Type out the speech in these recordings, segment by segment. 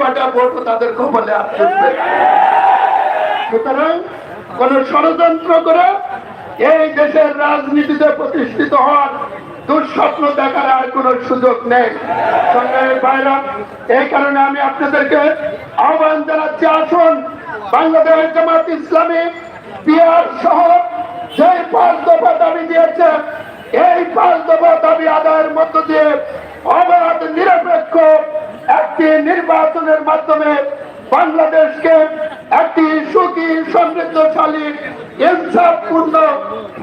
কটা ভোটও তাদের কপালে আসবে সুতরাং কোন ষড়যন্ত্র করে এই দেশের রাজনীতিতে প্রতিষ্ঠিত হওয়ার দুঃস্বপ্ন দেখার আর কোন সুযোগ নেই। সংগ্রামের বাইরা, এই কারণে আমি আপনাদেরকে আহ্বান জানাচ্ছি, আসুন বাংলাদেশ জামাত ইসলামী বিহার সহ যে পাঁচ দফা দাবি দিয়েছে, এই পাঁচ দফা দাবি আদায়ের মধ্য দিয়ে অবাধ নিরপেক্ষ একটি নির্বাচনের মাধ্যমে বাংলাদেশকে একটি সুখী, সমৃদ্ধশালী, ইনসাফপূর্ণ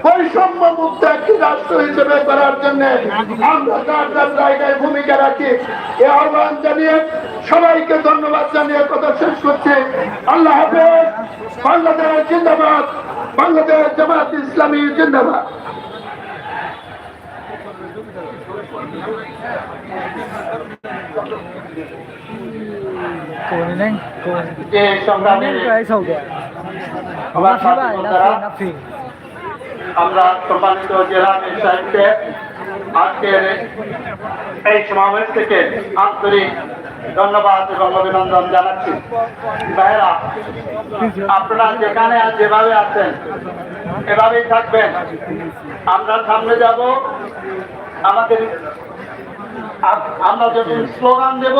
বৈষম্য মুক্ত একটি রাষ্ট্র হিসেবে করার জন্য আমরা যার যার জায়গায় ভূমিকা রাখি। এ আহ্বান জানিয়ে সবাইকে ধন্যবাদ জানিয়ে কথা শেষ করছি। আল্লাহ হাফেজ। বাংলাদেশ জিন্দাবাদ। বাংলাদেশ জামাত ইসলামী জিন্দাবাদ। Cô này আমার সম্মানিত জেলা সাহেবকে আজকের এই সমাবেশ থেকে আন্তরিক ধন্যবাদ এবং অভিনন্দন জানাচ্ছি আপনারা যেখানে আর যেভাবে আছেন এভাবেই থাকবেন আমরা সামনে যাব। আমাদের আমরা যখন স্লোগান দেব,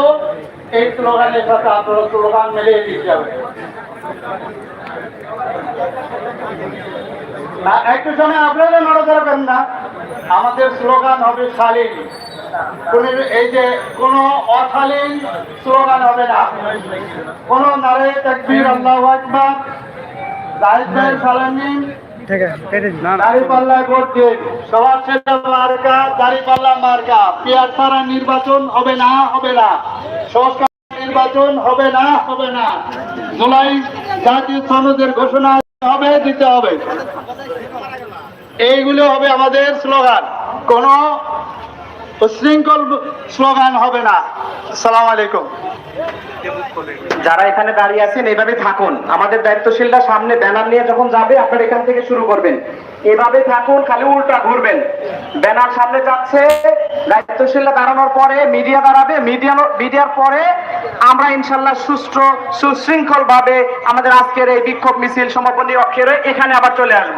এই স্লোগানের সাথে আপনারা স্লোগান দিতে হবে না, একটু সময় আপনারা না। আমাদের স্লোগান হবে শালীন। এই যে কোনো অশালীন স্লোগান হবে না। কোন নারে তাকবীর আল্লাহু আকবার। ভাই সালামি নির্বাচন হবে না হবে না। সংস্কার নির্বাচন হবে না হবে না। জুলাই জাতীয় সনদের ঘোষণা হবে, দিতে হবে। এইগুলো হবে আমাদের স্লোগান। কোন উশৃঙ্খল স্লোগান হবে না। আসসালামু আলাইকুম। যারা এখানে দাঁড়িয়ে আছেন এইভাবে থাকুন। আমাদের দায়িত্বশীলরা সামনে ব্যানার নিয়ে যখন যাবে, আপনারা এখান থেকে শুরু করবেন। এভাবে থাকুন, খালি উল্টা ঘুরবেন। ব্যানার সামনে যাচ্ছে, দায়িত্বশীলরা দাঁড়ানোর পরে মিডিয়া দাঁড়াবে। মিডিয়া মিডিয়ার পরে আমরা ইনশাল্লাহ সুষ্ঠু সুশৃঙ্খল ভাবে আমাদের আজকের এই বিক্ষোভ মিছিল সমাপনী অক্ষরে এখানে আবার চলে আসব।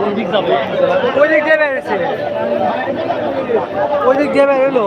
ওই দিক দিয়ে বেরোছে ওই দিক দিয়ে বেরোলো?